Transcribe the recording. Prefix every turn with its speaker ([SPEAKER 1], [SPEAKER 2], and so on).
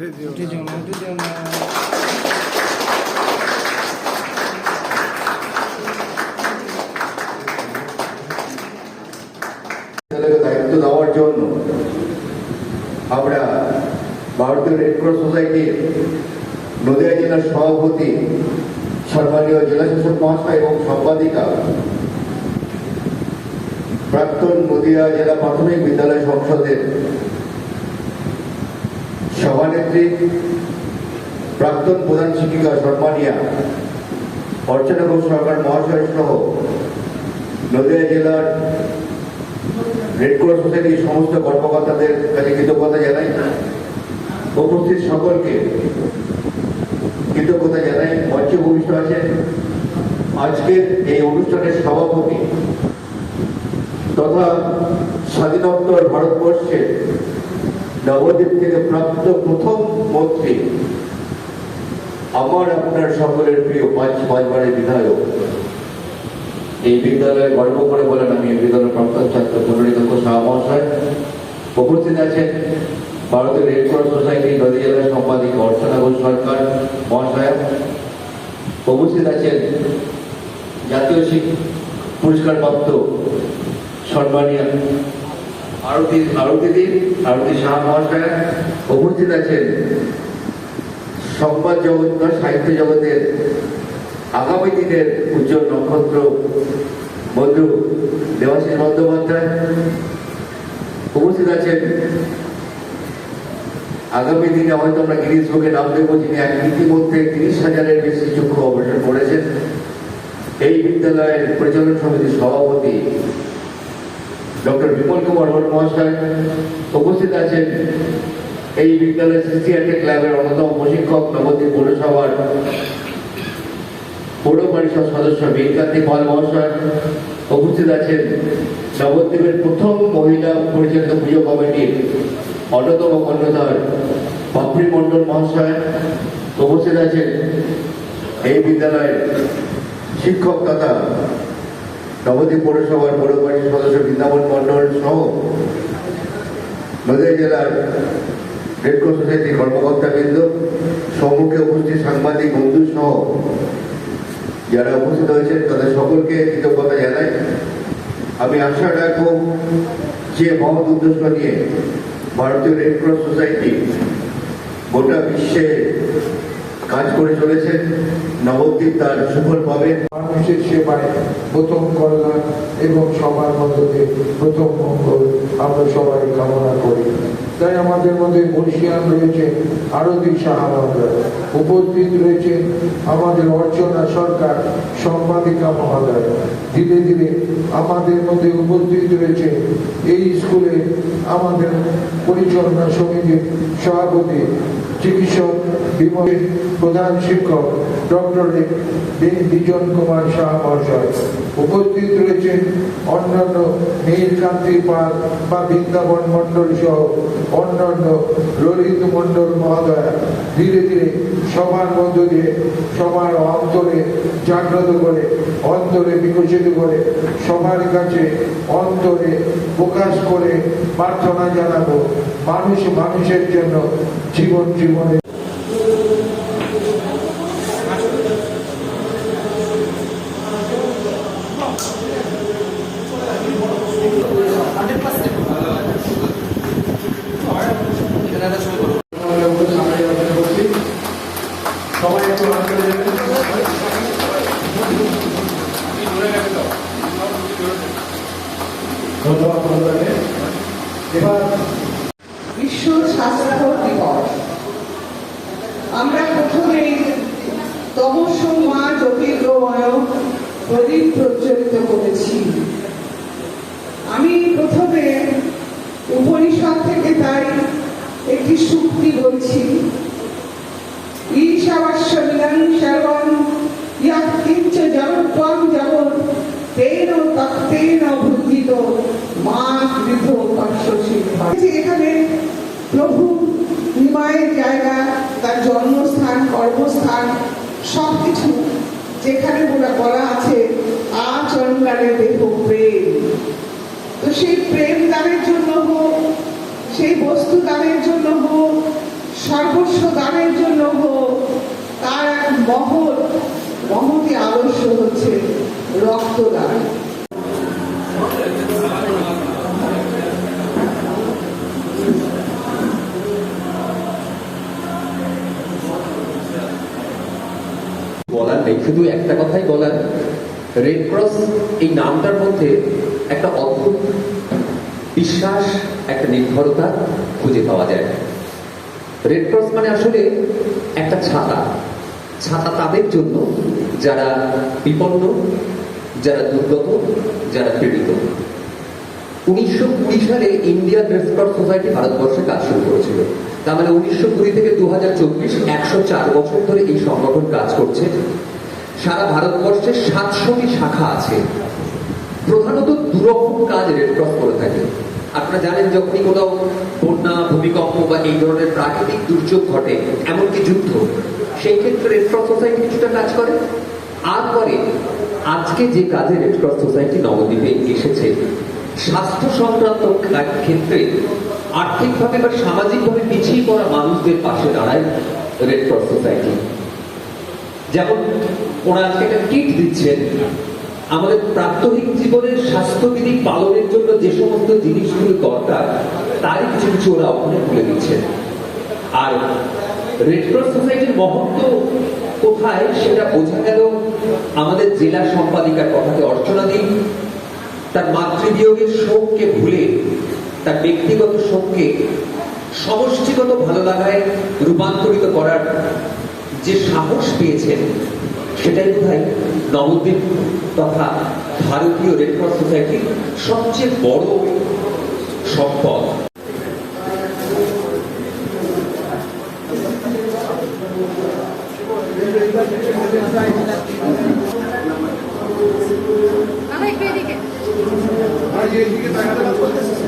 [SPEAKER 1] উঠে দিও
[SPEAKER 2] উঠে যাও না উঠে যাও না
[SPEAKER 3] দায়িত্ব দেওয়ার জন্য আমরা ভারতীয় রেড ক্রস সোসাইটির নদিয়া জেলার সভাপতি সম্মানীয় জেলা শাসক মহাশয় এবং সাংবাদিকা প্রাক্তন নদিয়া জেলা প্রাথমিক বিদ্যালয় সংসদের সভানেত্রী, প্রাক্তন প্রধান শিক্ষিকা সম্মানিয়া অর্চনা ঘোষ সরকার মহাশয় সহ নদিয়া জেলার রেড ক্রস সোসাইটির সমস্ত কর্মকর্তাদের কাছে কৃতজ্ঞতা জানাই। উপস্থিত সকলকে কৃতজ্ঞতা জানাই। মঞ্চে ভূমিষ্ঠ আছেন আজকের এই অনুষ্ঠানের সভাপতি তথা স্বাধীনোত্তর ভারতবর্ষের নবদ্বীপ থেকে প্রাপ্ত প্রথম মন্ত্রী আমার আপনার সকলের প্রিয় পাঁচ পাঁচবারের বিধায়ক। এই বিদ্যালয়ে গর্ব করে বলেন আমি এই বিদ্যালয়ের প্রাক্তন ছাত্র শাহ মহাশয়। উপস্থিত আছেন ভারতের রেড ক্রস সোসাইটি নদী জেলার সম্পাদিক অর্চনা ঘোষ সরকার মহাশয়। উপস্থিত আছেন জাতীয় শিক্ষা পুরস্কার প্রাপ্ত সম্মানীয় আরতি আরতিদি আরতি শাহ মহাশয় উপস্থিত আছেন। সংবাদ জগৎ বা সাহিত্য জগতের আগামী দিনের উজ্জ্বল নক্ষত্র বন্ধু দেবাশিস বন্দ্যোপাধ্যায় উপস্থিত আছেন। আগামী দিনে হয়তো আমরা গিরিশ বুকে নাম দেবো, যিনি ইতিমধ্যে তিরিশ হাজারের বেশি চক্ষু অবসর করেছেন এই বিদ্যালয়ের পরিচালন সমিতির সভাপতি ডক্টর বিমল কুমার ভট্ট মহাশয় উপস্থিত আছেন এই বিদ্যালয়ের সিসিআরটি ক্লাবের অন্যতম প্রশিক্ষক নবদ্বীপ পৌরসভার পৌর পরিষদ সদস্য বীরকান্তি পাল মহাশয় উপস্থিত আছেন। নবদ্বীপের প্রথম মহিলা পরিচালিত পুজো কমিটির অন্যতম কর্ণধার পাপড়ি মণ্ডল মহাশয় উপস্থিত আছেন। এই বিদ্যালয়ের শিক্ষক তথা নবদ্বীপ পৌরসভার পৌর পরিষদ সদস্য বৃন্দাবন মণ্ডল সহ নদীয়া জেলার রেড ক্রস সোসাইটির কর্মকর্তাবৃন্দ, সম্মুখে উপস্থিত সাংবাদিক, বন্ধু সহ যারা উপস্থিত হয়েছেন, তাদের সকলকে কৃতজ্ঞতা জানাই। আমি আশা রাখব যে মহৎ উদ্দেশ্য নিয়ে ভারতীয় রেড ক্রস সোসাইটি গোটা বিশ্বে কাজ করে চলেছেন। নবদ্বীপ তার সুফল পাবে।
[SPEAKER 4] মানুষের সেবায় প্রথম কল্যাণ এবং সবার মধ্যে প্রথম মঙ্গল। আমরা সবাই কামনা করি। আমাদের মধ্যে বর্ষিয়ান রয়েছে আরতি সাহা মহাদয় উপস্থিত রয়েছে আমাদের অর্চনা সরকার, সম্পাদিকা মহোদয় ধীরে ধীরে আমাদের মধ্যে উপস্থিত রয়েছে এই স্কুলে আমাদের পরিচালনা সমিতির সভাপতি, চিকিৎসক বিমলের প্রধান শিক্ষক, ডক্টর বিজন কুমার শাহ মহাশয় উপস্থিত রয়েছেন অন্যান্য নীলকান্তি পাল বা বৃন্দাবন মণ্ডল সহ অন্যান্য ললিত মণ্ডল মহোদয় ধীরে ধীরে সবার মধ্য দিয়ে, সবার অন্তরে জাগ্রত করে, অন্তরে বিকশিত করে, সবার কাছে অন্তরে প্রকাশ করে প্রার্থনা জানাব। মানুষ মানুষের জন্য জীবন জীবনে সবাই একটু হাত তুলে দেবেন। ধন্যবাদ ধন্যবাদ এবার
[SPEAKER 5] বিশ্ব স্বাস্থ্য দিবস আমরা প্রথমে তমস মা জ্যোতির্গময় প্রদীপ প্রজ্বলিত করেছি। আমি প্রথমে উপনিষদ থেকে তাই একটি সুক্তি বলছি। তেন মা এখানে প্রভু নিমায়ের জায়গা, তার জন্মস্থান, কর্মস্থান, সবকিছু যেখানে বলা বলা আছে আচরণকালে দেহ প্রেম। তো সেই প্রেম দানের জন্য হোক, সেই বস্তু দানের জন্য হোক, সর্বস্ব দানের জন্য হোক, তার এক মহৎ মহতি আদর্শ হচ্ছে রক্তদান।
[SPEAKER 1] বলার নেই, শুধু একটা কথাই বলার রেড ক্রস এই নামটার মধ্যে একটা অদ্ভুত বিশ্বাস, একটা নির্ভরতা খুঁজে পাওয়া যায়। রেড ক্রস মানে আসলে একটা ছাতা। ছাতা তাদের জন্য যারা বিপন্ন, যারা দুর্গত, যারা পীড়িত। উনিশশো কুড়ি সালে ইন্ডিয়ান রেড ক্রস সোসাইটি ভারতবর্ষে কাজ শুরু করেছিল। তার মানে উনিশশো কুড়ি থেকে দু হাজার চব্বিশ একশো চার বছর ধরে এই সংগঠন কাজ করছে। সারা ভারতবর্ষে সাতশোটি শাখা আছে। প্রধানত দুরকম কাজ রেড ক্রস করে থাকে। আপনারা জানেন যখনই কোনো বন্যা, ভূমিকম্প বা এই ধরনের প্রাকৃতিক দুর্যোগ ঘটে, এমনকি যুদ্ধ, সেই ক্ষেত্রে রেডক্রস সোসাইটি কিছুটা কাজ করে। আর পরে আজকে যে কাজে রেডক্রস সোসাইটি নবদ্বীপে এসেছে স্বাস্থ্য সংক্রান্ত ক্ষেত্রে আর্থিকভাবে বা সামাজিকভাবে পিছিয়ে পড়া মানুষদের পাশে দাঁড়ায় রেড ক্রস সোসাইটি যেমন ওরা আজকে একটা কিট দিচ্ছেন, আমাদের প্রাত্যহিক জীবনের স্বাস্থ্যবিধি পালনের জন্য যে সমস্ত জিনিসগুলো দরকার, তারই কিছু কিছু ওরা ওখানে তুলে দিচ্ছেন আর রেড ক্রস সোসাইটির মহত্ব কোথায় সেটা বোঝা গেল আমাদের জেলা সম্পাদিকার কথাকে অর্চনা দিন। তার মাতৃবিয়োগের শোককে ভুলে, তার ব্যক্তিগত শোককে সমষ্টিগত ভালো লাগায় রূপান্তরিত করার যে সাহস পেয়েছেন, সেটাই বোধহয় নবদ্বীপ তথা ভারতীয় রেড ক্রস সোসাইটির সবচেয়ে বড় সম্পদ।
[SPEAKER 2] বাবা Hayır, iki tane de